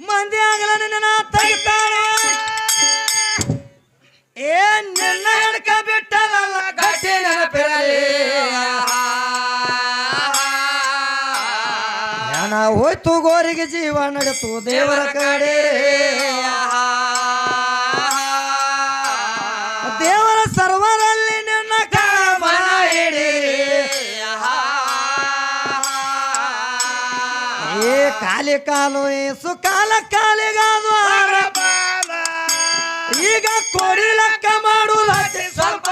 ಮಂದಿ ಆಗಲ ನಿನ್ನ ತೆಗಿತಾಳ. ಏನ್ ನಿನ್ನ ಹಿಡ್ಕ ಬಿಟ್ಟದಲ್ಲ ಗಟ್ಟಿ ನೆನಪಿರಲಿ ಹೋಯ್ತು, ಗೋರಿಗೆ ಜೀವ ನಡೆತು, ದೇವರ ಕಡೆ. ದೇವರ ಸರ್ವರಲ್ಲಿ ನಿನ್ನ ಕಾಮನ ಹಿಡಿ ಏ ಕಾಲಿ ಕಾಲು, ಏಸು ಕಾಲಿಗಾದು ಈಗ ಕೊರಿಲಕ್ಕ ಮಾಡುವ ಮಾಡುವುದಕ್ಕೆ ಸ್ವಲ್ಪ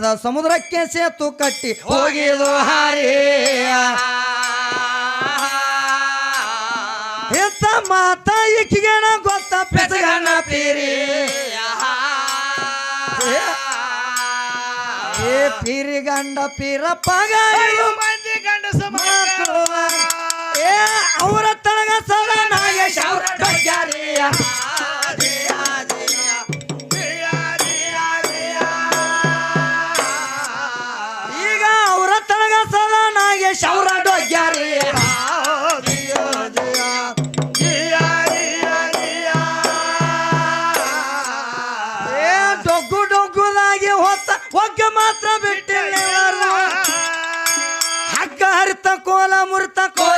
ಮಾಯಾದ ಸಮುದ್ರಕ್ಕೆ ಸೇತು ಕಟ್ಟಿ ಹೋಗಿದು ಹಾರಿ. ಎತ್ತ ಮಾತ ಇಕ್ಕಿಗೆಣ ಗೊತ್ತ? ಪೆಸಗಣ ಪೀರಿ. ಏ ಪೀರಿ ಗಂಡ ಪೀರ ಪಗ ಮಂದಿ ಗಂಡ ಏ ಅವರ ತಳಗ ಸದ ನಾಗೇಶ್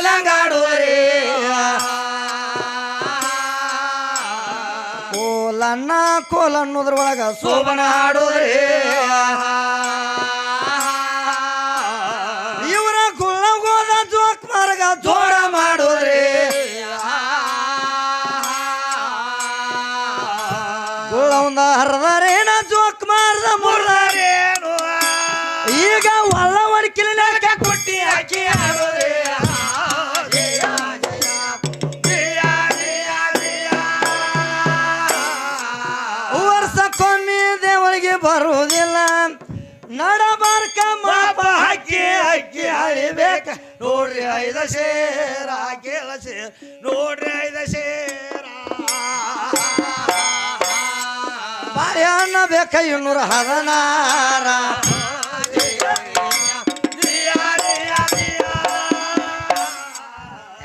ಕೋಲಂಗಾಡುವರಿ. ಕೋಲನ್ನ ಕೋಲ ಅನ್ನೋದ್ರೊಳಗ ಸೋಬನ ಹಾಡುವರಿ. ನೋಡ್ರಿ ಐದ ಶೇರ ಕೇಳ ಶೇರ. ನೋಡ್ರಿ ಐದ ಶೇರ. ಬಾಯಣ್ಣ ಬೇಕ ಇನ್ನೂರ ಹದನಾರ.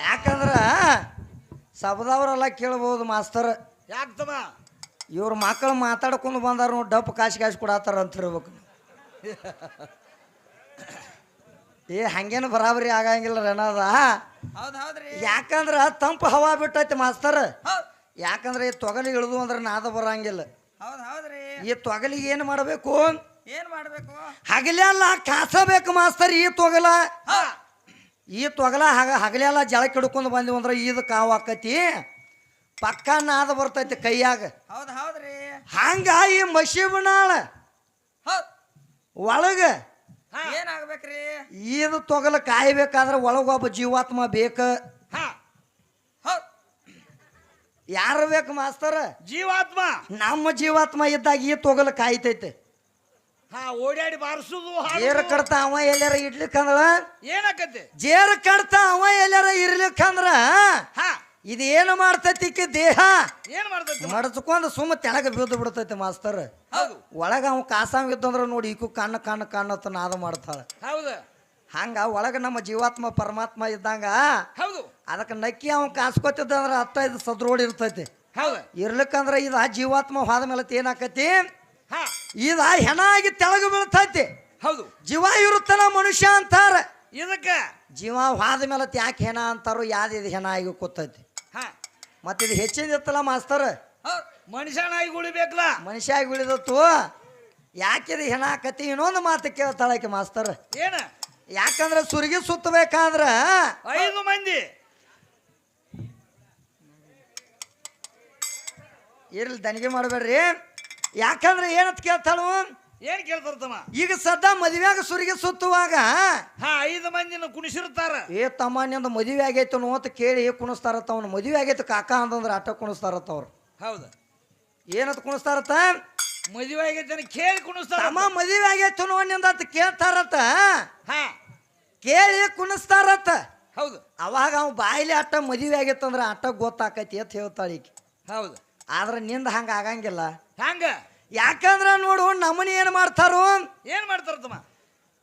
ಯಾಕಂದ್ರ ಸಬದವರೆಲ್ಲ ಕೇಳ್ಬೋದು ಮಾಸ್ತರ್. ಯಾಕ್ತಮ್ಮ ಇವ್ರ ಮಕ್ಕಳು ಮಾತಾಡ್ಕೊಂಡು ಬಂದಾರ ನೋಡಿ ಡಪ್ ಕಾಶಿ ಕಾಶಿ ಕೊಡತ್ತಾರ ಅಂತ ಇರ್ಬೇಕು ಏ ಹಂಗೇನು ಬರಾಬರಿ ಆಗಂಗಿಲ್ಲ ರಣದ ಹೌದು ಹೌದ್ರಿ ಯಾಕಂದ್ರ ತಂಪು ಹವಾ ಬಿಟ್ಟೈತಿ ಮಾಸ್ತರ್. ಹೌದು. ಯಾಕಂದ್ರೆ ಈ ತೊಗಲಿ ಇಳಿದು ಅಂದ್ರೆ ನಾದ ಬರಂಗಿಲ್ಲ. ಹೌದು ಹೌದ್ರಿ ಈ ತೊಗಲಿಗೆ ಏನು ಮಾಡಬೇಕು? ಏನ್ ಮಾಡ್ಬೇಕು? ಹಗಲೆಲ್ಲ ಕಾಸಬೇಕು ಮಾಸ್ತರ್ ಈ ತೊಗಲ. ಹಾ. ಈ ತೊಗಲ ಹಗ ಹಗಲೆಲ್ಲ ಜಳ ಕಿಡ್ಕೊಂಡು ಬಂದಿವಿ ಅಂದ್ರೆ ಇದು ಕಾವು ಆಕತಿ. ಪಕ್ಕ ನಾದ ಬರ್ತೈತಿ ಕೈಯಾಗ. ಹೌದು ಹೌದ್ರಿ ಹಂಗ ಈ ಮಶಿಬನಾಳ ಹೌದ್. ಒಳಗ ಏನಾಗ್ಬೇಕ್ರಿ? ಇದು ತೊಗಲ ಕಾಯ್ಬೇಕಾದ್ರೆ ಒಳಗೊಬ್ಬ ಜೀವಾತ್ಮ ಬೇಕ. ಯಾರು ಬೇಕು ಮಾಸ್ತರ? ಜೀವಾತ್ಮ. ನಮ್ಮ ಜೀವಾತ್ಮ ಇದ್ದಾಗ ಈ ತೊಗಲ ಕಾಯ್ತೈತೆ. ಹಾ ಓಡಾಡಿ ಬಾರಿಸುದು ಜೇರ ಕಡ್ತ ಅವ ಎಲ್ಲಾರ ಇಡ್ಲಿಕ್ಕಂದ್ರ? ಏನಾಕತಿ ಜೇರ ಕಡ್ತ ಅವ ಎಲ್ಲಾರ ಇರ್ಲಿಕ್ಕಂದ್ರ? ಹಾ. ಇದು ಏನು ಮಾಡ್ತೈತಿ ದೇಹ? ಏನ್ ಮಾಡ್ತೈತಿ? ಮಡಚ್ಕೊಂಡು ಸುಮ್ಮ ತೆಳಗ ಬಿದ್ದು ಬಿಡ್ತೈತಿ ಮಾಸ್ತರ್. ಹೌದು. ಒಳಗ ಅವ್ ಕಾಸಾಂಗ್ ಇದ್ದಂದ್ರ ನೋಡಿ ಈಕು ಕಣ್ಣು ಕಣ್ಣು ಅಂತ ನಾದ ಮಾಡ್ತಾಳ. ಹೌದು. ಹಂಗ ಒಳಗ ನಮ್ಮ ಜೀವಾತ್ಮ ಪರಮಾತ್ಮ ಇದ್ದಂಗ ಹೌದು. ಅದಕ್ಕೆ ನಕ್ಕಿ ಅವ ಕಾಸ್ಕೊತಿದ್ದಂದ್ರ ಹತ್ತ ಇದು ಸದ್ರೋಡ್ ಇರ್ತೈತಿ. ಹೌದು. ಇರ್ಲಿಕ್ಕಂದ್ರ ಇದ ಜೀವಾತ್ಮ ಹಾದ ಮೇಲೆ ಏನಾಕತಿ? ಇದ ಹೆಣಾಗಿ ತೆಳಗ ಬೀಳ್ತೈತಿ. ಹೌದು. ಜೀವ ಇರುತ್ತಲ್ಲ ಮನುಷ್ಯ ಅಂತಾರ. ಇದಕ್ಕ? ಜೀವ ಹಾದ ಮೇಲೆ ಯಾಕೆ ಹೆಣ ಅಂತಾರೋ ಯಾವ್ದು ಇದು ಹೆಣ ಆಗಿ ಕೂತೈತಿ. ಹಾ. ಮತ್ತೆ ಇದು ಹೆಚ್ಚಿನ ಇತ್ತಲ್ಲ ಮಾಸ್ತರ್? ಮನುಷ್ಯನಾಗಿ ಉಳಿಬೇಕಲ್ಲ ಮನುಷ್ಯ ಆಗಿ ಉಳಿದತ್ತು ಯಾಕಿದು ಹೆಣ ಕತಿ ಇನ್ನೊಂದು ಮಾತು ಕೇಳ್ತಾಳಕ್ಕೆ ಮಾಸ್ತರ್? ಏನ? ಯಾಕಂದ್ರೆ ಸುರಿಗಿ ಸುತ್ತಬೇಕಾದ್ರ? ಐದು ಮಂದಿ. ಇರ್ಲಿ ದನಿಗೆ ಮಾಡಬೇಡ್ರಿ. ಯಾಕಂದ್ರೆ ಏನಂತ ಕೇಳ್ತಾಳು? ಏನ್ ಕೇಳ್ತಾರ ತಮ್ಮ? ಈಗ ಸದಾ ಮದುವೆಯಾಗ ಸುರಿಗೆ ಸುತ್ತುವಾಗ ಹಾ ಐದು ಮಂದಿನ ಕುಣಿಸಿರ್ತಾರ. ಏ ತಮ್ಮ ನಿಂದ ಮದುವೆ ಆಗೈತೆ ಅಂತ ಕೇಳಿ ಕುಣಿಸ್ತಾರತ್ತ ಅವ್ನು? ಮದುವೆ ಆಗೈತೆ ಕಾಕ ಅಂತಂದ್ರೆ ಆಟ ಕುಣಿಸ್ತಾರತ್ತ ಅವ್ರು. ಹೌದು. ಏನಂತ ಕುಣಿಸ್ತಾರತ್ತ? ಮದುವೆ ಆಗೈತೆ ಕೇಳಿ ಕುಣಿಸ್ತಾರ ತಮ್ಮ ಮದುವೆ ಆಗೈತೆ ನಿಂದ ಅಂತ ಕೇಳ್ತಾರತ್ತ? ಹಾ. ಕೇಳಿ ಕುಣಿಸ್ತಾರತ್ತ? ಹೌದು. ಅವಾಗ ಅವ್ ಬಾಯಿಲಿ ಆಟ ಮದುವೆ ಆಗೈತಂದ್ರೆ ಆಟ ಗೊತ್ತಾಕೈತಿ ಅಂತ ಹೇಳ್ತಾಳೆ ಈಕಿ. ಹೌದು. ಆದ್ರೆ ನಿಂದ ಹಂಗ ಆಗಂಗಿಲ್ಲ. ಹಂಗ? ಯಾಕಂದ್ರ ನೋಡು ನಮ್ಮನಿ ಏನು ಮಾಡ್ತಾರು? ಏನ್ ಮಾಡ್ತಾರ ತಮ್ಮ?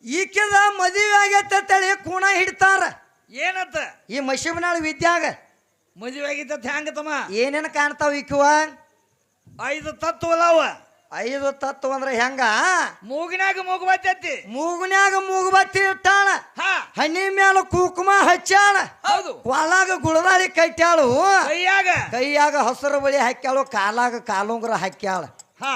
ಈಕಿದ ಮದುವೆ ಆಗೈತೆ ಅಂತೇಳಿ ಕೂಣ ಹಿಡ್ತಾರ. ಏನತ್ತ ಈ ಮಶಿಬನಾಳ ವಿದ್ಯಾಗ. ಮದುವೆ ಆಗಿತ್ತ ಹ್ಯಾಂಗ ತಮ್ಮ? ಏನೇನು ಕಾಣ್ತಾವ ಈಕುವ ಐದು ತತ್ವ ಅದಾವ. ಐದು ತತ್ವ ಅಂದ್ರೆ ಹೆಂಗ? ಮೂಗಿನಾಗ ಮೂಗು ಬತ್ತಿ ಮೂಗಿನಾಗ ಮೂಗು ಬತ್ತಿ ಇಟ್ಟಾಳ. ಹಾ. ಹಣ್ಣಿ ಮ್ಯಾಲ ಕುಂಕುಮ ಹಚ್ಚಾಳ. ಹೌದು. ಕೊಳಾಗ ಗುಳದಾಳಿ ಕಟ್ಟಾಳು ಕೈಯಾಗ. ಕೈಯಾಗ ಹಸಿರು ಬಳಿ ಹಾಕ್ಯಾಳು ಕಾಲಾಗ ಕಾಲುಂಗ್ರ ಹಾಕ್ಯಾಳ. ಹಾ.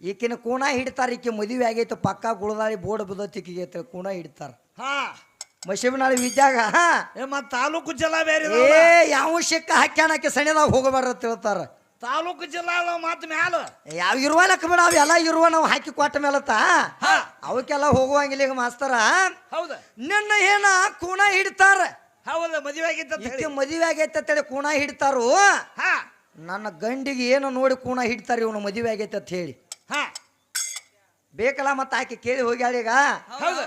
ಈಕಿನ ಕೂಣ ಹಿಡ್ತಾರ ಈಕಿ ಮದುವೆ ಆಗೈತೆ ಪಕ್ಕ ಗುಳದಾಳಿ ಬೋರ್ಡ್ ಬಿದ್ದತ್ತಿಗೆ ಕೂಣ ಹಿಡ್ತಾರ. ಹಾ. ಮಶಿಬನಾಳಿ ವಿದ್ಯಾಗ ಏ ಮತ್ ತಾಲೂಕು ಜಿಲ್ಲಾ ಬೇರೆ ಏ ಇದಾವಲ್ಲ. ಯಾವ ಶಿಕ್ಕ ಹಾಕ್ಯಾನಕ್ಕೆ ಸಣ್ಣದಾಗ ಹೋಗಬಾರ್ದು ತಿಳ್ತಾರ ತಾಲೂಕು ಜಿಲ್ಲಾ ಅದಾವ ಮತ್ ಮ್ಯಾಲ. ಯಾವ ಇರುವ ಲಕ್ಕ ಬೇಡ ಅವೆಲ್ಲ ಇರುವ ನಾವು ಹಾಕಿ ಕೊಟ್ಟ ಮೇಲತ್ತ. ಹಾ. ಅವಕ್ಕೆಲ್ಲ ಹೋಗುವಂಗಿಲ್ಲ ಈಗ ಮಾಸ್ತರ. ಹೌದ. ನಿನ್ನ ಏನ ಕೂಣ ಹಿಡ್ತಾರ. ಹೌದ ಮದುವೆ ಹೇಳಿ ಈಕೆ ಮದುವೆ ಆಗೈತೆ ಅಂತೇಳಿ ಕೂಣ ಹಿಡ್ತಾರು. ಹಾ. ನನ್ನ ಗಂಡಿಗೆ ಏನು ನೋಡಿ ಕೂಣ ಹಿಡ್ತಾರೆ ಇವನು ಮದುವೆ ಆಗೈತೆ ಅಂತ ಹೇಳಿ. ಹಾ. ಬೇಕಲ್ಲ ಮತ್ತೆ ಆಕೆ ಕೇಳಿ ಹೋಗ್ಯಾಳ ಈಗ? ಹೌದು.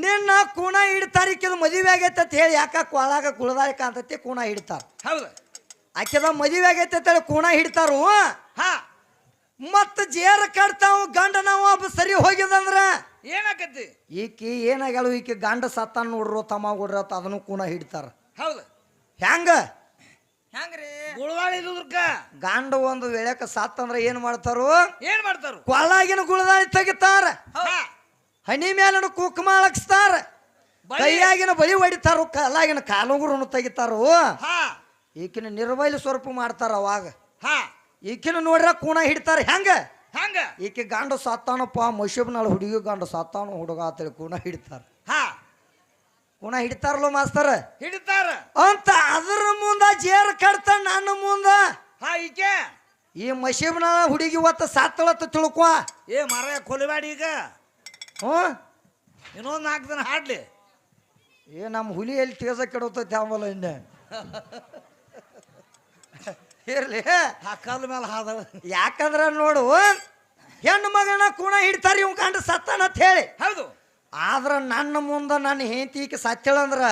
ನಿನ್ನ ಕೂಣ ಹಿಡ್ತಾರೆ ಈಕಿದ ಮದುವೆ ಆಗೈತೆ ಅಂತ ಹೇಳಿ ಯಾಕ ಕೊಳಾಗ ಕುಳದಾಗ ಕಾಂತತಿ ಕೂಣ ಹಿಡ್ತಾರ ಹೌದು. ಆಕೆದ ಮದುವೆ ಆಗೈತೆ ಅಂತ ಹೇಳಿ ಕೂಣ ಹಿಡ್ತಾರು? ಹಾ. ಮತ್ತ ಜೇರ ಕಟ್ತಾವ ಗಂಡ ನಾವು ಒಬ್ಬ ಸರಿ ಹೋಗಿದಂದ್ರ ಏನಾಕತಿ ಈಕಿ ಏನಾಗ್ಯಾಳು? ಈಕಿ ಗಂಡ ಸತ್ತಾನ ನೋಡ್ರು ತಮ್ಮ ಕೊಡ್ರ ಅಂತ ಅದನ್ನು ಕೂಣ ಹಿಡ್ತಾರ. ಹೌದು. ಹೆಂಗ? ಗುಳದಾಳಿ ಗಂಡ ಒಂದು ವೇಳೆಕ ಸತ್ತಂದ್ರ ಏನ್ ಮಾಡ್ತಾರು? ಏನ್ ಮಾಡ್ತಾರು? ಕೊಳಾಗಿನ ಗುಳದಾಳಿ ತೆಗಿತಾರ. ಹಾ. ಹನಿ ಮೇಲಿನ ಕುಕ್ಮ ಅಳಗಿಸ್ತಾರ. ಬಳಿ- ಕೈಯಾಗಿನ ಬಲಿ ಹೊಡಿತಾರು ಕಲಾಗಿನ ಕಾಲುಗುರನ್ನು ತೆಗಿತಾರು. ಹಾ. ಈಕಿನ ನಿರ್ವೈಲಿ ಸ್ವರೂಪ ಮಾಡ್ತಾರ ಅವಾಗ. ಹಾ. ಈಕಿನ ನೋಡ್ರ ಕೂಣ ಹಿಡಿತಾರ ಹೆಂಗ? ಹಂಗ? ಈಕೆ ಗಂಡ ಸತ್ತಾನಪ್ಪ ಮಶಿಬ್ನಾಳ ಹುಡುಗಿ ಗಂಡ ಸತ್ತಾನ ಹುಡುಗ ಅಂತೇಳಿ ಕೂಣ ಹಿಡ್ತಾರ. ಹಾ ಹಿಡಿತಾರಲ್ಲೋ ಮಾಸ್ತರ್? ಹಿಡಿತಾರ. ಅಂತ ಅದ್ರ ಮುಂದ ಜೇರ್ ಕಡ್ತ ನನ್ನ ಮುಂದ. ಹಾ ಈಕೆ? ಈ ಮಶೀಬ್ನ ಹುಡುಗಿ ಒತ್ತ ಸಾತ್ತಳತ್ತ ತಿಳ್ಕೊ. ಏ ಮರ ಕೊಲಿಬೇಡಿ ಈಗ. ಹ್ಞೂ? ಇನ್ನೊಂದು ನಾಲ್ಕು ದಿನ ಹಾಡ್ಲಿ. ಏ ನಮ್ಮ ಹುಲಿ ಎಲ್ಲಿ ತೇಜ ಕೆಡತೈತಿ ಆಮೇಲೆ ಇನ್ನೇ? ಇರ್ಲಿ. ಆ ಕಲ್ ಮೇಲೆ ಹಾದ ಯಾಕಂದ್ರ ನೋಡು ಹೆಣ್ಣು ಮಗನ ಕೂಣ ಹಿಡ್ತಾರ ಇವ್ ಕಂಡು ಸತ್ತಾನ ಅಂತ ಹೇಳಿ. ಹೌದು. ಆದ್ರ ನನ್ನ ಮುಂದೆ ನನ್ನ ಹೆಂಡತಿ ಈಕೆ ಸತ್ತಳಂದ್ರ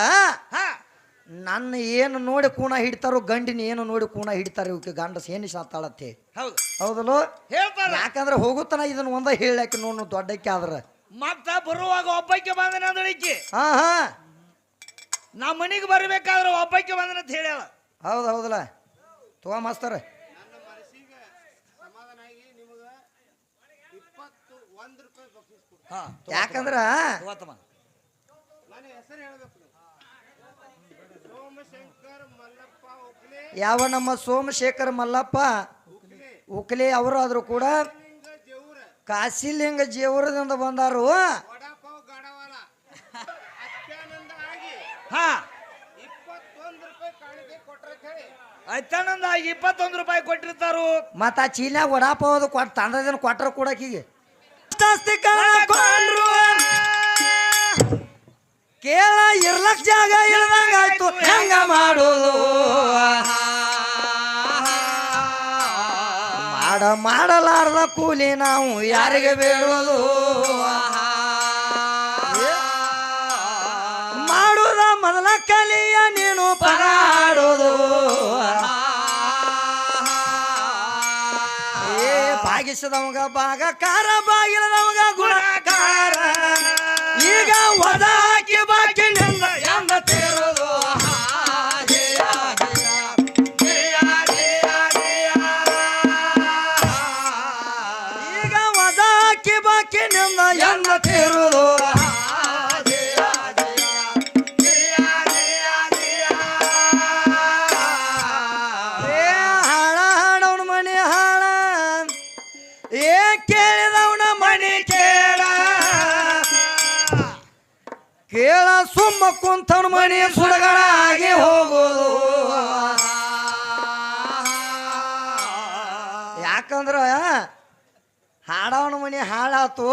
ನನ್ನ ಏನು ನೋಡಿ ಕೂಣ ಹಿಡ್ತಾರೋ ಗಂಡಿನ ಏನು ನೋಡಿ ಕೂಣ ಹಿಡ್ತಾರೆ ಇವಕ್ಕೆ ಗಂಡ ಸೇನಿ ಸಾತಾಳತ್ತೆ ಹೌದು. ಹೌದಲ್ಲೋ? ಹೇಳ್ತಾರ ಯಾಕಂದ್ರೆ ಹೋಗುತ್ತಾನ ಇದನ್ನ ಒಂದ ಹೇಳಕ್ಕೆ ನೋಡು ದೊಡ್ಡಕ್ಕೆ ಆದ್ರ. ಮತ್ತ ಬರುವಾಗ ಒಬ್ಬಕ್ಕೆ ಬಂದನ ಅಂದಳಿಕೆ ಹಾ ಹಾ. ನಮ್ಮ ಮನೆಗೆ ಬರ್ಬೇಕಾದ್ರೆ ಒಬ್ಬಕ್ಕೆ ಬಂದನ ಅಂತ ಹೇಳ್ಯಾಳ. ಹೌದು ಹೌದಲ್ಲ. ತಗೋ ಮಾಸ್ತರ. ಹಾ ಯಾಕಂದ್ರ ಯಾವ ನಮ್ಮ ಸೋಮಶೇಖರ್ ಮಲ್ಲಪ್ಪ ಉಕ್ಲಿ ಅವರು ಆದ್ರೂ ಕೂಡ ಕಾಶಿಲಿಂಗ ಜೇವರದಿಂದ ಬಂದಾರು. ಹಾ. ಅತ್ಯಾನಂದ ಇಪ್ಪತ್ತೊಂದು ರೂಪಾಯಿ ಕೊಟ್ಟಿರ್ತಾರು. ಮತ್ತ ಆ ವಡಾಪಾವ್ ವಡಾಪಾವದು ಕೊಟ್ಟು ತಂದದಿನ ಕೊಟ್ಟರು ಕೊಡಕೀಗ ಜಾಸ್ತಿ ಕಳ್ಕೊಂಡ್ರು. ಕೇಳ ಇರ್ಲಕ್ ಜಾಗ ಇಳ್ದಂಗ ಆಯ್ತು ಹೆಂಗ ಮಾಡೋದು? ಮಾಡ ಮಾಡಲಾರದ ಕೂಲಿ ನಾವು ಯಾರಿಗೆ ಬೇಡೋದು ಮಾಡುದ ಮೊದಲ ಕಲಿಯ ನೀನು ಪಗಾಡೋದು. ಏ ಭಾಗಿಸದವಂಗ ಭಾಗಕಾರ ಬಾಗಿಲದವಂಗ ಗುಣಕಾರ. ಈಗ ಒದ ಹಾಕಿ ಬಾಕಿ ಸುಮ್ಮ ಮನೆ ಸುಡಗಳಾಗಿ ಹೋಗೋದು. ಯಾಕಂದ್ರ ಹಾಡವನ ಮನೆ ಹಾಳಾತು.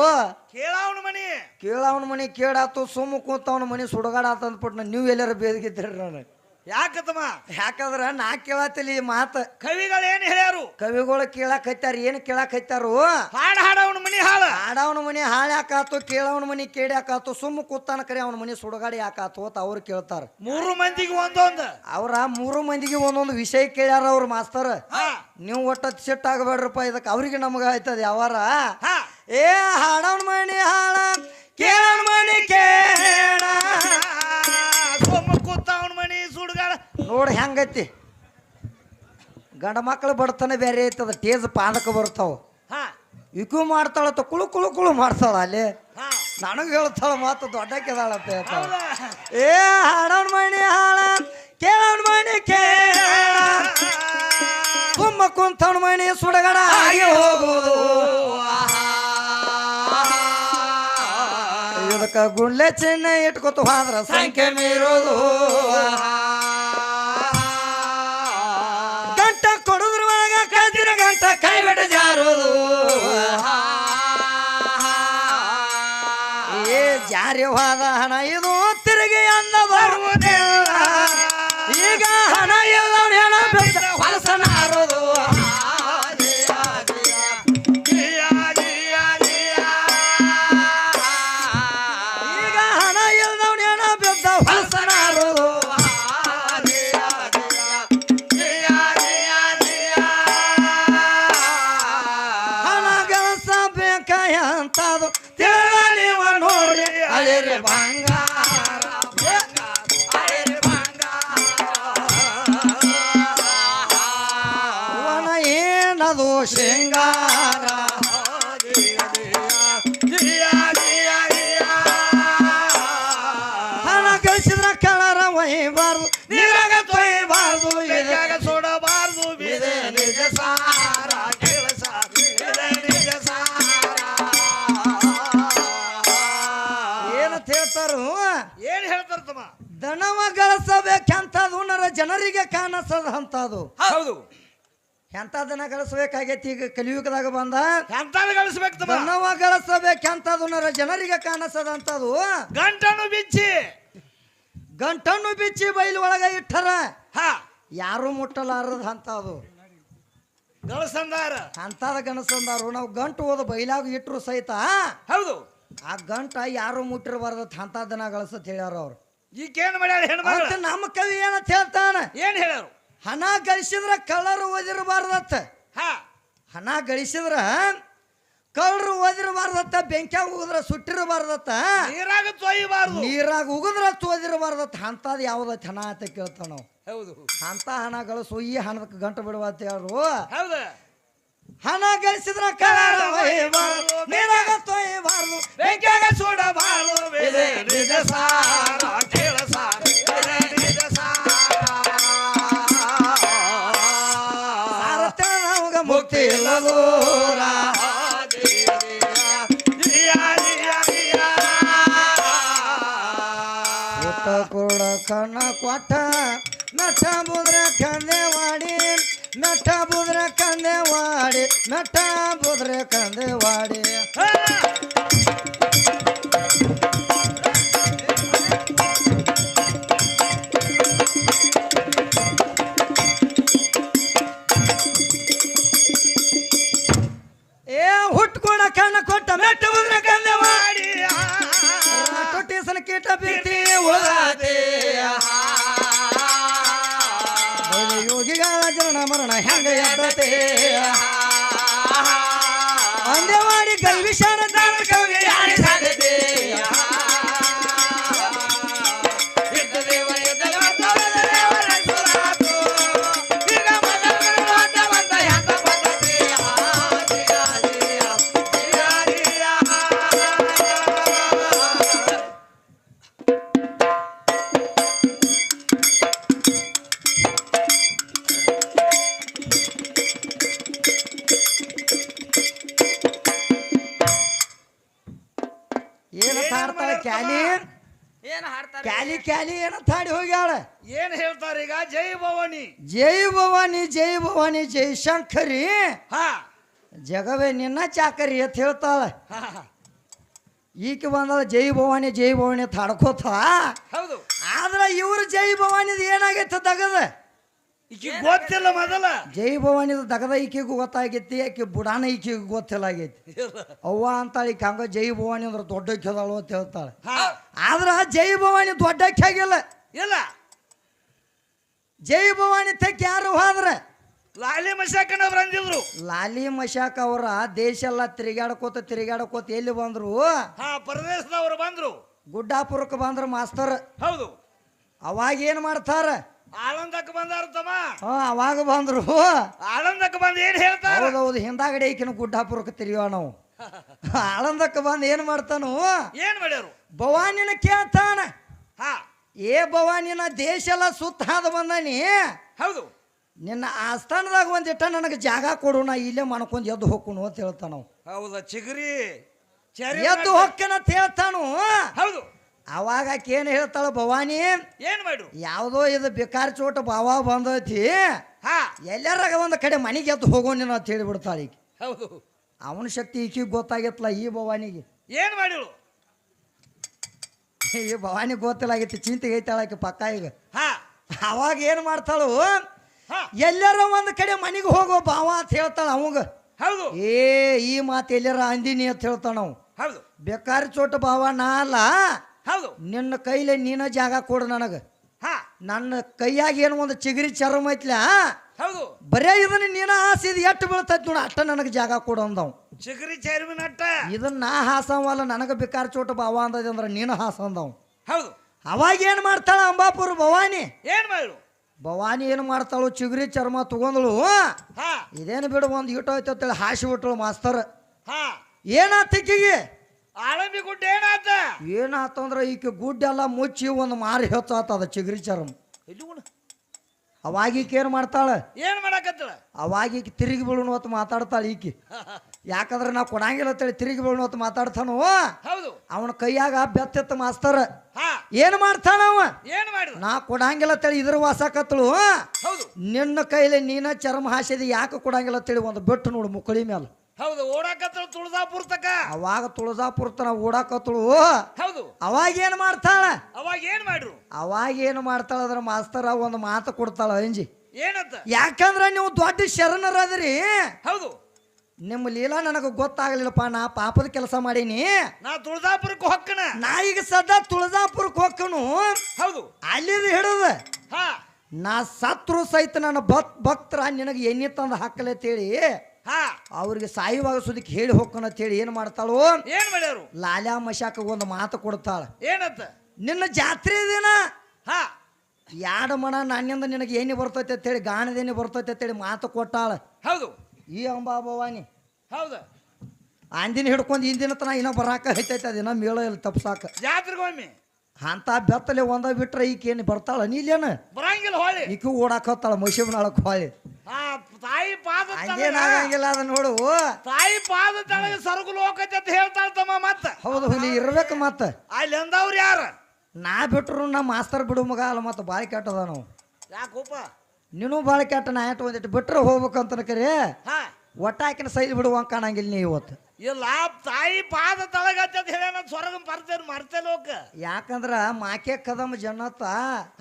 ಕೇಳವನ ಮನಿ. ಕೇಳವನ ಮನಿ ಕೇಳಾತು ಸುಮ್ಮ ಕುಂತವನ ಮನಿ ಸುಡಗಾಡ ಅಂತ ಅಂದ್ಬಿಟ್ಟು ನೀವು ಎಲ್ಲಾರ ಬೇದಿಗಿದ್ರಿ ನಾನು ಯಾಕತ್ತಮ್ಮ ಯಾಕಂದ್ರ ನಾ ಕೇಳತ್ತಲ್ಲಿ ಈ ಮಾತು. ಕವಿಗಳು ಏನ್ ಹೇಳ್ಯಾರು? ಕವಿಗಳು ಕೇಳಕ್ ಹತ್ತಾರ ಏನು ಕೇಳಕ್ ಹತ್ತಾರು ಹಾಡ ಹಾಡವನ ಮನಿ ಹಾಳ. ಹಾಡವನ ಮನಿ ಹಾಳ್ಯಾಕಾತು ಕೇಳವನ ಮನಿ ಕೇಳ್ಯಾಕಾತು ಸುಮ್ಮ ಕೂತಾನ ಕರೆ ಅವನ ಮನಿ ಸುಡಗಾಡಿ ಯಾಕಾತು ಅಂತ ಅವ್ರು ಕೇಳ್ತಾರ. ಮೂರು ಮಂದಿಗೆ ಒಂದೊಂದ್. ಅವ್ರ ಮೂರು ಮಂದಿಗೆ ಒಂದೊಂದು ವಿಷಯ ಕೇಳ್ಯಾರ ಅವ್ರ ಮಾಸ್ತರ್. ನೀವು ಒಟ್ಟ ಸೆಟ್ ಆಗಬೇಡ್ರಪ್ಪ ಇದಕ್ಕೆ ಅವ್ರಿಗೆ ನಮಗ ಆಯ್ತದ ಯಾವಾರ. ಏ ಹಾಡವನ ಮನಿ ಹಾಳ ಕೇಳವನ ಮನಿ ಕೇಳ. ನೋಡಿ ಹೆಂಗೈತಿ? ಗಂಡ ಮಕ್ಕಳು ಬಡತನ ಬೇರೆ ಐತದ ಟೇಜ್ ಪಾದಕ ಬರ್ತಾವ ಇಕು ಮಾಡ್ತಾಳ ಕುಳು ಕುಳು ಕುಳು ಮಾಡ್ತಾಳ ಅಲ್ಲಿ. ನನಗೆ ಹೇಳ್ತಾಳ ಮಾತು ಹೇಳ್ತಾಳ. ಹೌದಾ? ಏ ಹಾಡೋಣ ಮಣಿ ಹಾಳ ಕೇಳೋಣ ಮಣಿ ಕೇಳ. ತುಂಬ ಕುಂತವಣ ಮಣಿ ಸುಡಗಡ ಆಗಿ ಹೋಗುವುದು ಇದಕ್ಕ ಗುಂಡ್ಲೆ ಚಿನ್ನ ಇಟ್ಕೊತು ಹೋದ್ರ ಸಂಖ್ಯೆ ಮೀರೋದು. ಬಿಡ ಜಾರೋದು ಏ ಜಾರ್ಯವಾದ ಹಣ ಇದು. ಬಂಗಾರ ಏನದು ಶೃಂಗಾರ? ಜನರಿಗೆ ಕಾಣಿಸದ ಅಂತದು. ಹೌದು. ಎಂತದನ್ನ ಗಳಿಸಬೇಕಾಗೈತಿ ಗಳಿಸ್ಬೇಕಾಗೈತಿ ಈಗ ಕಲಿಯುಗದಾಗ ಬಂದ? ಎಂತದ ಗಳಿಸ್ಬೇಕು ತಮ್ಮ? ದನವ ಗಳಿಸಬೇಕಂತದು ನರ ಜನರಿಗೆ ಕಾಣಿಸದಂತದು ಗಂಟನ್ನು ಗಂಟನು ಬಿಚ್ಚಿ. ಗಂಟನ್ನು ಬಿಚ್ಚಿ ಬೈಲು ಒಳಗ ಇಟ್ಟರ. ಹಾ. ಯಾರು ಮುಟ್ಟಲಾರದ ಅಂತದು. ಗಳಿಸಂದಾರ. ಅಂತದ ಗಣಸಂದಾರು. ನಾವು ಗಂಟು ಹೋದ ಬೈಲಾಗ ಇಟ್ಟರು ಸಹಿತ. ಹೌದು. ಆ ಗಂಟ ಯಾರು ಮುಟ್ಟಿರಬಾರ್ದ ಅಂತ ದನ ಗಳಿಸತ್ ಹೇಳ್ಯಾರ ಅವ್ರು. ಈಕೇನ್ ಮಾಡ್ಯಾರ ಅಂತ ಹೆಣ್ಮಗಳು ನಮ್ಮ ಕವಿ ಏನಂತ ಹೇಳ್ತಾನ? ಏನ್ ಹೇಳ್ಯಾರು ಹಣ ಗಳಿಸಿದ್ರ ಕಳ್ಳರು ಓದಿರಬಾರ್ದತ್ತ ಹಾ. ಹಣ ಗಳಿಸಿದ್ರ ಕಳ್ಳರು ಓದಿರಬಾರ್ದತ್ತ ಬೆಂಕ್ಯಾಗ ಉಗಿದ್ರ ಸುಟ್ಟಿರಬಾರ್ದತ್ತ. ನೀರಾಗ ತೊಯ್ಯಬಾರ್ದು. ನೀರಾಗ ಉಗಿದ್ರ ತೋದಿರಬಾರ್ದತ್ತ ಅಂತದ್ ಯಾವ್ದೈತಿ ಹಣ ಅಂತ ಕೇಳ್ತಾವ ನಾವು. ಹೌದು. ಅಂತ ಹಣ ಗಳಿಸು ಈ ಹಣದಕ್ಕೆ ಗಂಟು ಬಿಡುವ ಅಂತ ಹೇಳ್ರು. ಹೌದು. ಹಣ ಗಳಿಸಿದ್ರ ಕಳ್ಳರ ಒಯ್ಯಬಾರ್ದು, ನೀರಾಗ ತೊಯ್ಯಬಾರ್ದು ಬೆಂಕಿಯಾಗ ಸುಡಬಾರ್ದು ನಿಜ ಸಾರ ನಿಜ ಸಾರ. ನಮಗ ಮುಕ್ತಿ ಊಟ ಕೊಡ ಕಣ್ಣ ಕೊಟ್ಟ ನಟ ಮುದ್ರೆ ಕಂದೆವಾಡಿ ನಟ ಕಂದೆ ವಾಡಿ ನಟ ಬುದ್ರ ಕಂದೆವಾಡಿ ಏ yeah. ಹಾ. ಜಗವೇ ನಿನ್ನ ಚಾಕರಿ ಅಂತ ಹೇಳ್ತಾಳ. ಈಕೆ ಬಂದಳ ಜೈ ಭವಾನಿ ಜೈ ಭವಾನಿ ಅಂತ ಹಾಡ್ಕೋತ. ಹೌದು. ಆದ್ರೆ ಇವ್ರ ಜೈ ಭವಾನಿದ ಏನಾಗೈತೆ ದಗದ? ಈಕಿ ಗೊತ್ತಿಲ್ಲ ಮೊದಲ. ಜೈ ಭವಾನಿದ ದಗದ ಈಕೆಗೂ ಗೊತ್ತಾಗೈತಿ ಆಕೆ ಬುಡಾನ ಈಕೆಗೂ ಗೊತ್ತಿಲ್ಲ ಆಗೈತಿ ಅವ್ವ ಅಂತಾಳೆ ಈಕೆ ಹಂಗ ಜೈ ಭವಾನಿ ಅಂದ್ರೆ ದೊಡ್ಡ ಅದಾಳು ಅಂತ ಹೇಳ್ತಾಳೆ. ಆದ್ರೆ ಆದ್ರ ಜೈ ಭವಾನಿ ದೊಡ್ಡಕ್ಕೆ ಆಗಿಲ್ಲ ಇಲ್ಲ. ಜೈ ಭವಾನಿ ತೆಕ್ ಯಾರು ಹೋದ್ರ? ಲಾಲಿ ಮಶಾಕನವ್ರು ಅಂದಿದ್ರು. ಲಾಲಿ ಮಶಾಕ್ ಅವರ ದೇಶ ಎಲ್ಲ ತಿರುಗಾಡ್ಕೋತ ತಿರುಗಾಡ್ಕೋತ ಎಲ್ಲಿ ಬಂದ್ರು? ಹಾ ಪರದೇಶದವ್ರು ಬಂದ್ರು. ಗುಡ್ಡಾಪುರಕ್ಕೆ ಬಂದ್ರ ಮಾಸ್ತರ್. ಹೌದು. ಅವಾಗ ಏನ್ ಮಾಡ್ತಾರ? ಆಳಂದಕ್ಕೆ ಬಂದಾರ ತಮ್ಮ. ಹಾ ಅವಾಗ ಬಂದ್ರು. ಆಳಂದಕ್ಕೆ ಬಂದು ಏನ್ ಹೇಳ್ತಾರ? ಹೌದೌದು ಹಿಂದಾಗಡೆ ಈಕಿನ ಗುಡ್ಡಾಪುರಕ್ಕೆ ತಿರುಗೋ ನಾವು. ಆಳಂದಕ್ಕೆ ಬಂದು ಏನ್ ಮಾಡ್ತಾನು? ಏನ್ ಮಾಡ್ಯಾರು? ಭವಾನಿನ ಕೇಳ್ತಾನ. ಹಾ. ಏ ಭವಾನಿನ ದೇಶ ಎಲ್ಲ ಸುತ್ತಾದ ಬಂದಾನಿ. ಹೌದು. ನಿನ್ನ ಆಸ್ಥಾನದಾಗ ಒಂದಿಟ್ಟ ನನಗೆ ಜಾಗ ಕೊಡು ನಾ ಇಲ್ಲೇ ಮನ್ಕೊಂಡು ಎದ್ದು ಹೋಗ್ಕೊನು ಅಂತ ಹೇಳ್ತಾನ ನಾವು ಹೌದಾ ಚಿಗರಿ? ಚರಿ ಎದ್ದು ಹೊಕ್ಕನ ಅಂತ ಹೇಳ್ತಾನು. ಹೌದು. ಅವಾಗ ಆಕೆ ಏನು ಹೇಳ್ತಾಳ ಭವಾನಿ? ಏನ್ ಮಾಡು ಯಾವುದೋ ಇದು ಬೇಕಾರ್ ಚೋಟ ಭಾವ ಬಂದೈತಿ. ಹಾ. ಎಲ್ಲರಾಗ ಒಂದು ಕಡೆ ಮನೆಗೆ ಎದ್ದು ಹೋಗೋಣ ಅಂತ ಹೇಳಿಬಿಡ್ತಾಳೆ ಈಕೆ. ಹೌದು. ಅವನ ಶಕ್ತಿ ಈಕಿಗೆ ಗೊತ್ತಾಗಿತ್ತಲ್ಲ ಈ ಭವಾನಿಗೆ? ಏನ್ ಮಾಡು ಈ ಭವಾನಿ ಗೊತ್ತಿಲ್ಲಾಗಿತ್ತು ಚಿಂತೆಗೆ ಐತಾಳ ಆಕೆ ಪಕ್ಕ ಈಗ. ಹಾ. ಅವಾಗ ಏನು ಮಾಡ್ತಾಳು? ಎಲ್ಲಾರ ಒಂದು ಕಡೆ ಮನೆಗೆ ಹೋಗೋ ಬಾವ ಅಂತ ಹೇಳ್ತಾಳ ಅವಂಗ. ಹೌದು. ಏ ಈ ಮಾತು ಎಲ್ಲರ ಅಂದಿನಿ ಅಂತ ಹೇಳ್ತಾನ ನಾವು ಹೌದು. ಬೇಕಾರಿ ಚೋಟ ಬಾವ ನಾ ಅಲ್ಲ. ಹೌದು. ನಿನ್ನ ಕೈಲಿ ನೀನ ಜಾಗ ಕೊಡು ನನಗೆ. ಹಾ. ನನ್ನ ಕೈಯಾಗ ಏನು ಒಂದು ಚಿಗರಿ ಚರ್ಮ ಐತ್ಲ? ಹೌದು. ಬರೇ ಇದನ್ನ ನೀನ ಹಾಸಿದ್ ಎಷ್ಟು ಬೀಳ್ತೈತಿ ನೋಡ ಅಷ್ಟ ನನಗೆ ಜಾಗ ಕೊಡು ಅಂದವ್. ಚಿಗರಿ ಚರ್ಮಿನ ಅಟ್ಟ. ಇದನ್ನ ನಾ ಹಾಸವಲ್ಲ ನನಗೆ ಬೇಕಾರ ಚೋಟ ಬಾವ ಅಂದದ ಅಂದ್ರೆ ನೀನು ಹಾಸ ಅಂದವ್. ಹೌದು. ಅವಾಗ ಏನು ಮಾಡ್ತಾಳ ಅಂಬಾಪುರ ಭವಾನಿ? ಏನ್ ಮಾಡಿಳು ಭವಾನಿ ಏನು ಮಾಡ್ತಾಳು ಚಿಗುರಿ ಚರ್ಮ ತಗೊಂದಳು ಇದೇನು ಬಿಡು ಒಂದು ಹಿಟ್ಟು ಹೋಯ್ತು ಅಂತೇಳಿ ಹಾಸಿ ಬಿಟ್ಟಳು ಮಾಸ್ತರ್. ಏನಾತ ಏನಾತಿಕ್ಕಿಗೆ ಆಳಂಬಿ ಗುಡ್ಡ ಏನಾತ? ಏನಾತಂದ್ರೆ ಈಕೆ ಗುಡ್ಡೆಲ್ಲ ಮುಚ್ಚಿ ಒಂದು ಮಾರಿ ಹೆಚ್ಚಾತದ ಚಿಗುರಿ ಚರ್ಮ. ಎಲ್ಲಿ ಕೇರ್ ಮಾಡ್ತಾಳ. ಏನು ಮಾಡ್ತಾಳೆ ಏನ್ ಮಾಡಕತ್ತಳ? ಅವಾಗಿ ತಿರುಗಿ ಬೀಳುನು ಅಂತ ಮಾತಾಡ್ತಾಳ ಈಕಿ. ಯಾಕಂದ್ರೆ ನಾವು ಕೊಡಂಗಿಲ್ಲ ಅಂತೇಳಿ ತಿರುಗಿ ಬೀಳುನು ಅಂತ ಮಾತಾಡ್ತಾನು. ಹೌದು. ಅವನ ಕೈಯಾಗ ಬೆತ್ತೆತ್ತ ಮಾಸ್ತರ್. ಹಾ. ಏನು ಮಾಡ್ತಾನ ಅವ? ಏನ್ ಮಾಡಿದ? ನಾ ಕೊಡಂಗಿಲ್ಲ ಅಂತೇಳಿ ಇದ್ರ ವಾಸಕತ್ತಳು ಹೌದು. ನಿನ್ನ ಕೈಲಿ ನೀನ ಚರ್ಮ ಹಾಸಿದ ಯಾಕೆ ಕೊಡಂಗಿಲ್ಲ ಅಂತೇಳಿ ಒಂದು ಬೆಟ್ಟು ನೋಡು ಮುಕ್ಕಳಿ ಮೇಲೆ ಹೌದು ಓಡಾಕತ್ತಳು ತುಳಜಾಪುರ ತಕ. ಅವಾಗ ತುಳಜಾಪುರ ತನ ಓಡಾಕತ್ತಳು. ಹೌದು. ಅವಾಗ ಏನು ಮಾಡ್ತಾಳ? ಅವಾಗ ಏನ್ ಮಾಡ್ರು? ಅವಾಗ ಏನು ಮಾಡ್ತಾಳ ಅದ್ರ ಮಾಸ್ತರ ಒಂದು ಮಾತು ಕೊಡ್ತಾಳ ಅಂಜಿ. ಏನಂತ? ಯಾಕಂದ್ರ ನೀವು ದೊಡ್ಡ ಶರಣರದ್ರಿ? ಹೌದು. ನಿಮ್ಮ ಲೀಲಾ ನನಗೆ ಗೊತ್ತಾಗಲಿಲ್ಲಪ್ಪ ನಾ ಪಾಪದ ಕೆಲಸ ಮಾಡೀನಿ. ನಾ ತುಳಜಾಪುರಕ್ಕೆ ಹೊಕ್ಕನ. ನಾ ಈಗ ಸದಾ ತುಳಜಾಪುರಕ್ಕೆ ಹೊಕ್ಕನು. ಹೌದು. ಅಲ್ಲಿದು ಹಿಡಿದ ನಾ ಸತ್ರು ಸಹಿತ ನನ್ನ ಭಕ್ ಭಕ್ತರ ನಿನಗೆ ಎಣ್ಣೆ ತಂದು ಹಾಕಲೆ ಅಂತೇಳಿ ಹಾ. ಅವ್ರಿಗೆ ಸಾಯುವಾಗ ಸುದಿಕ್ ಹೇಳಿ ಹೇಳಿ ಏನು ಮಾಡ್ತಾಳು? ಏನ್ ಮಾಡ್ಯಾರು ಲಾಲ್ಯಾ ಮಶಾಕ ಒಂದು ಮಾತು ಕೊಡ್ತಾಳ. ಏನಂತ? ನಿನ್ನ ಜಾತ್ರೆ ದಿನ ಹಾ. ಯಾಡ ಮಣ ನನ್ನಿಂದ ನಿನಗೆ ಏನಿ ಬರ್ತೈತೆ ಅಂತೇಳಿ ಗಾನದೇನಿ ಬರ್ತೈತೆ ಅಂತೇಳಿ ಮಾತು ಕೊಟ್ಟಾಳ. ಹೌದು. ಈ ಅಂಬಾ ಭವಾನಿ. ಹೌದು? ಅಂದಿನ ಹಿಡ್ಕೊಂಡು ಇಂದಿನ ತನ ಇನ್ನೂ ಬರಾಕ ಹೈತೈತೆ ಅದಿನ ಮೇಳ ಇಲ್ಲ ತಪ್ಸಾಕ. ಜಾತ್ರೆಗೊಮ್ಮೆ? ಅಂತ ಬೆತ್ತಲೆ ಒಂದ ಬಿಟ್ರೆ ಈಕೇನು ಬರ್ತಾಳ? ನೀಲೇನ ಬರಂಗಿಲ್ಲ ಹೊಳಿ. ಈಕಿ ಓಡಾಕತ್ತಾಳ ಮಶಿಬನಾಳಕ್ ಹೊಳಿ. ಆ ತಾಯಿ ಪಾದ ಏನಾಗಂಗಿಲ್ಲ ಅದ ನೋಡು. ತಾಯಿ ಪಾದ ತಳಗ ಸರಗು ಹೋಗತ್ತೆ ಅಂತ ಹೇಳ್ತಾಳ ತಮ್ಮ ಮತ್ತ. ಹೌದು ಹುಲಿ ಇರ್ಬೇಕು ಮತ್ತ. ಅಲ್ಲಿ ಅಂದವ್ರು ಯಾರ? ನಾ ಬಿಟ್ರು ನಮ್ಮ ಮಾಸ್ತರ್ ಬಿಡು ಮಗ ಅಲ್ಲ ಮತ್ತೆ ಭಾಳ ಕೆಟ್ಟದ ನಾವು ಯಾಕೋಪ? ನೀನು ಭಾಳ ಕೆಟ್ಟ ನಾ ಎಟ್ಟು ಒಂದಿಟ್ಟು ಬಿಟ್ರೆ ಹೋಗ್ಬೇಕಂತ ಕರೆ. ಹಾ. ಒಟ್ಟ ಸೈಜ್ ಬಿಡುವ ಬಿಡುವಂಗ ಕಾಣಂಗಿಲ್ಲ ನೀ ಇವತ್ತು. ಇಲ್ಲ ತಾಯಿ ಪಾದ ತಳಗತ್ತದ ಅಂತ ಹೇಳ ಸ್ವರ್ಗ ಮರ್ತೇನೆ ಮರ್ತೇ ಲೋಕ. ಯಾಕಂದ್ರ ಮಾಕೆ ಕದಮ್ ಜನತ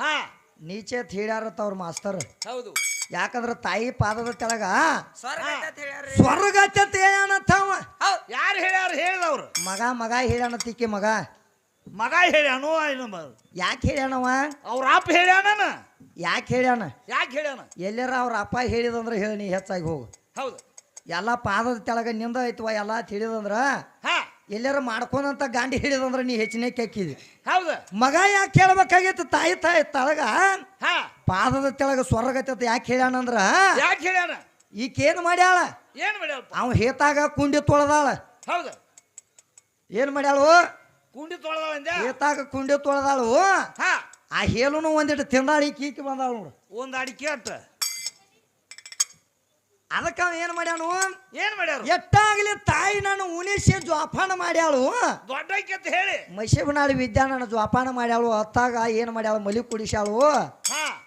ಹಾ. ನೀಚೆ ಹೇಳ್ಯಾರತ್ತ ಅವ್ರ ಮಾಸ್ತರ್. ಹೌದು. ಯಾಕಂದ್ರ ತಾಯಿ ಪಾದದ ತೆಳಗ ಸ್ವರ್ಗ ಅಂತ ಹೇಳ್ಯಾರ ಸ್ವರ್ಗ ಅಂತ ಹೇಳ್ಯಾನತ್ತ ಅವ. ಯಾರು ಹೇಳ್ಯಾರ ಹೇಳಿದವ್ರು ಮಗ ಮಗ ಹೇಳ್ಯಾನತ್ತಿಕ್ಕೆ ಮಗ. ಮಗ ಹೇಳ್ಯಾನು ನಮ್ಮ ಯಾಕೆ ಹೇಳ್ಯಾನವ? ಅವ್ರ ಅಪ್ಪ ಹೇಳ್ಯಾನ ಯಾಕೆ ಹೇಳ್ಯಾನ? ಯಾಕೆ ಹೇಳ್ಯಾನ? ಎಲ್ಲಾರ ಅವ್ರ ಅಪ್ಪ ಹೇಳಿದಂದ್ರೆ ಹೇಳಿ ನೀ ಹೆಚ್ಚಾಗಿ ಹೋಗು. ಹೌದು. ಎಲ್ಲ ಪಾದದ ತೆಳಗ ನಿಂದ ಐತವ ಎಲ್ಲ ತಿಳಿದಂದ್ರ ಹಾ. ಎಲ್ಲಾರ ಮಾಡ್ಕೊಂಡಂತ ಗಾಂಡಿ ಹಿಡಿದಂದ್ರ ನೀ ಹೆಚ್ಚಿನ ಕೆಕ್ಕಿದಿ ಹೌದು. ಮಗ ಯಾಕೆ ಕೇಳ್ಬೇಕಾಗಿತ್ತು ತಾಯಿ ತಾಯಿ ತಳಗ ಹಾ. ಪಾದದ ತೆಳಗ ಸ್ವರ್ಗತ್ತ ಯಾಕೆ ಹೇಳ್ಯಾನಂದ್ರ ಯಾಕೆ ಹೇಳ್ಯಾನ? ಈಕೇನು ಮಾಡ್ಯಾಳ? ಏನ್ ಮಾಡ್ಯಾಳ? ಅವ ಹೇತಾಗ ಕುಂಡಿ ತೊಳೆದಾಳ. ಹೌದು. ಏನು ಮಾಡ್ಯಾಳು? ಕುಂಡಿ ತೊಳೆದಾಳ ಹೇತಾಗ ಕುಂಡಿ ತೊಳೆದಾಳು. ಹಾ. ಆ ಹೇಳುನು ಒಂದಿಟ್ಟು ತಿಂದಾಳ ಕೀಕಿ ಈಕಿ ಬಂದಾಳ ನೋಡು. ಒಂದು ಅಡಿಕೆ ಅಟ್ಟ. ಅದಕ್ಕೆ ಅವ ಏನು ಮಾಡ್ಯಾನು ಏನ್ ಮಾಡ್ಯಾರ? ಎಟ್ಟಾಗ್ಲಿ ತಾಯಿ ನಾನು ಉಣಿಸಿ ಜ್ವಾಪಾನ ಮಾಡ್ಯಾಳು. ದೊಡ್ಡ ಅಂತ ಹೇಳಿ. ಮೈಸೂರಿನಾಡು ವಿದ್ಯಾ ನಾನು ಜ್ವಾಪಾನ ಮಾಡ್ಯಾಳು. ಅತ್ತಾಗ ಏನು ಮಾಡ್ಯಾಳು? ಮಲಿ ಕುಡಿಸ್ಯಾಳು.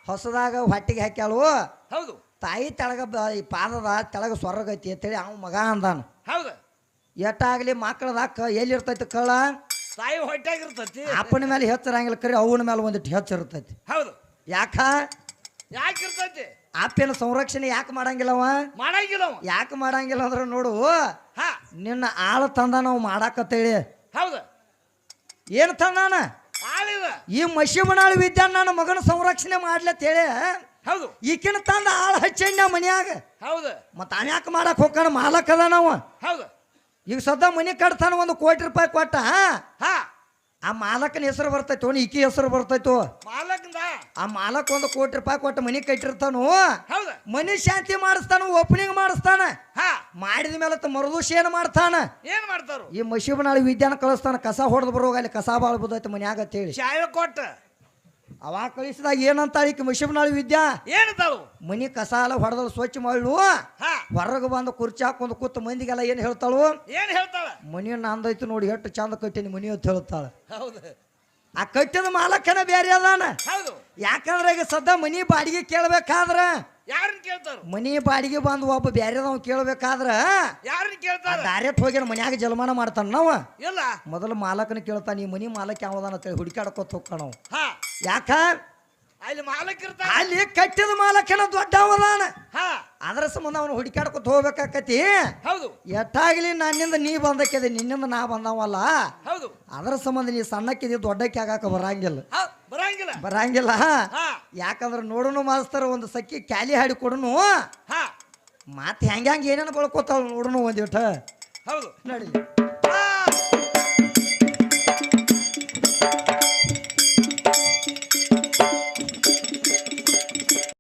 ಹೊಸದಾಗ ಹೊಟ್ಟಿಗೆ ಹಾಕ್ಯಾಳು. ಹೌದು. ತಾಯಿ ತೆಳಗ ಈ ಪಾದದ ತೆಳಗ ಸ್ವರ್ಗೈತಿ ಅಂತೇಳಿ ಅವ ಮಗ ಅಂದಾನು. ಹೌದು. ಎಟ್ಟಾಗ್ಲಿ ಎಲ್ಲಿ ಇರ್ತೈತಿ ಕಳ್ಳ ತಾಯಿ ಹೊಟ್ಟಾಗಿರ್ತತಿ ಅಪ್ಪನ ಮೇಲೆ ಹೆಚ್ಚರಂಗಿಲ್ಲ ಕರಿ ಅವನ ಮೇಲೆ ಒಂದಿಟ್ಟು ಹೆಚ್ಚಿರ್ತೈತಿ. ಹೌದು. ಯಾಕ? ಯಾಕಿರ್ತತಿ? ಅಪ್ಪನ ಸಂರಕ್ಷಣೆ ಯಾಕೆ ಮಾಡಂಗಿಲ್ಲವ? ಮಾಡಂಗಿಲ್ಲ ಅವ ಯಾಕೆ ಮಾಡಂಗಿಲ್ಲ ಅಂದ್ರೆ ನೋಡು ಹಾ. ನಿನ್ನ ಆಳ ತಂದ ನಾವು ಮಾಡಾಕತ್ತೇಳಿ. ಹೌದು. ಏನು ತಂದಾನ ಆಳಿದ ಈ ಮಶಿಮನಾಳ ವಿದ್ಯಾ ನನ್ನ ಮಗನ ಸಂರಕ್ಷಣೆ ಮಾಡ್ಲತ್ತೇಳಿ. ಹೌದು. ಈಕಿನ ತಂದ ಆಳ ಹಚ್ಚಣ್ಣ ಮನ್ಯಾಗ. ಹೌದು. ಮತ್ತೆ ಅನ್ಯಾಕೆ ಮಾಡಕ್ ಹೋಗ್ಕಣ? ಮಾಲಕದ ಅದ ನಾವು. ಹೌದು. ಈಗ ಸದ್ದ ಮನೆ ಕಟ್ತಾನ ಒಂದು ಕೋಟಿ ರೂಪಾಯಿ ಕೊಟ್ಟ ಹಾ. ಆ ಮಾಲಕನ ಹೆಸರು ಬರ್ತೈತೋ ಈಕಿ ಹೆಸರು ಬರ್ತೈತೋ ಮಾಲಕಂದ ಆ ಮಾಲಕ್ ಒಂದು ಕೋಟಿ ರೂಪಾಯಿ ಕೊಟ್ಟು ಮನಿ ಕಟ್ಟಿರ್ತಾನು ಹೌದು. ಮನಿ ಶಾಂತಿ ಮಾಡಿಸ್ತಾನ ಓಪನಿಂಗ್ ಮಾಡಿಸ್ತಾನ ಹಾ. ಮಾಡಿದ ಮೇಲೆ ತ ಏನ್ ಮಾಡ್ತಾನ. ಏನ್ ಮಾಡ್ತಾರು ಈ ಮಶಿಬನಾಳಿ ವಿದ್ಯಾನ ಕಳಿಸ್ತಾನ ಕಸ ಹೊಡೆದು ಬರೋ ಅಲ್ಲಿ ಕಸ ಬಾಳ ಬುದೈತೆ ಮನ್ಯಾಗ ಅಂತೇಳಿ ಹೇಳಿ. ಕೊಟ್ಟ. ಅವಾಗ ಕಳಿಸಿದಾಗ ಏನಂತ ಈಕಿ ಮಶಿಬನಾಳಿ ವಿದ್ಯಾ? ಏನಂತಾಳು? ಮನಿ ಕಸ ಎಲ್ಲ ಹೊಡೆದು ಸ್ವಚ್ಛ ಮಾಡ್ಲು. ಹಾ. ಹೊರಗೆ ಬಂದು ಕುರ್ಚಿ ಹಾಕೊಂಡು ಕೂತು ಮಂದಿಗೆಲ್ಲ ಏನು ಹೇಳ್ತಾಳು? ಏನ್ ಹೇಳ್ತಾಳ? ಮನಿ ನಂದೈತು ನೋಡಿ ಎಷ್ಟು ಚಂದ ಕಟ್ಟಿನಿ ಮನಿ ಅಂತ ಹೇಳ್ತಾಳ. ಹೌದು. ಆ ಕಟ್ಟಿದ ಮಾಲಕನ ಬೇರೆ ಅದಾನ. ಹೌದು. ಯಾಕಂದ್ರೆ ಈಗ ಸದ್ದ ಮನಿ ಬಾಡಿಗೆ ಕೇಳ್ಬೇಕಾದ್ರ? ಯಾರನ್ನ ಕೇಳ್ತಾರು? ಮನಿ ಬಾಡಿಗೆ ಬಂದು ಒಬ್ಬ ಬೇರೆದವ್ ಕೇಳ್ಬೇಕಾದ್ರ? ಯಾರನ್ನ ಕೇಳ್ತಾರ? ಡೈರೆಕ್ಟ್ ಹೋಗಿ ಮನ್ಯಾಗ ಜಲಮಾನ ಮಾಡ್ತಾನ ನಾವ. ಇಲ್ಲ. ಮೊದಲು ಮಾಲಕನ ಕೇಳ್ತಾನ ಈ ಮನಿ ಮಾಲಕ್ ಯಾವ್ದಾನ? ಹುಡುಕಾಡ್ಕೋತ ಹುಡುಕಾಡ್ಕೊತ ಹೋಗ್ಕ ನಾವು ಹಾ. ಯಾಕ? ಅಲ್ಲಿ ಮಾಲಕ್ ಅಲ್ಲಿ ಕಟ್ಟಿದ ಮಾಲಕನ ದೊಡ್ಡವದಾನ ಹಾ. ಅದ್ರ ಸಂಬಂಧ ಅವನು ಹುಡುಕಾಡ್ಕೊತ ಹೋಗ್ಬೇಕಾಕತಿ. ಹೌದು. ಎಟ್ಟಾಗ್ಲಿ ನನ್ನಿಂದ ನೀ ಬಂದಕ್ಕಿದೆ ನಿನ್ನಿಂದ ನಾ ಬಂದವಲ್ಲ. ಹೌದು. ಅದರ ಸಂಬಂಧ ನೀ ಸಣ್ಣಕ್ಕಿದೆ ದೊಡ್ಡಕ್ಕೆ ಆಗಾಕ ಬರಂಗಿಲ್ಲ. ಹೌದ್, ಬರಂಗಿಲ್ಲ. ಬರಂಗಿಲ್ಲ. ಹಾ. ಯಾಕಂದ್ರೆ ನೋಡುನು ಮಾಸ್ತರ ಒಂದು ಸಕ್ಕಿ ಕ್ಯಾಲಿ ಹಾಡಿ ಕೊಡುನು. ಹಾ. ಮತ್ತೆ ಹೆಂಗ ಹೆಂಗ ಏನೇನು ಬಳ್ಕೋತಾವ ನೋಡುನು ಒಂದಿಟ ಹೌದು. ನಡಿ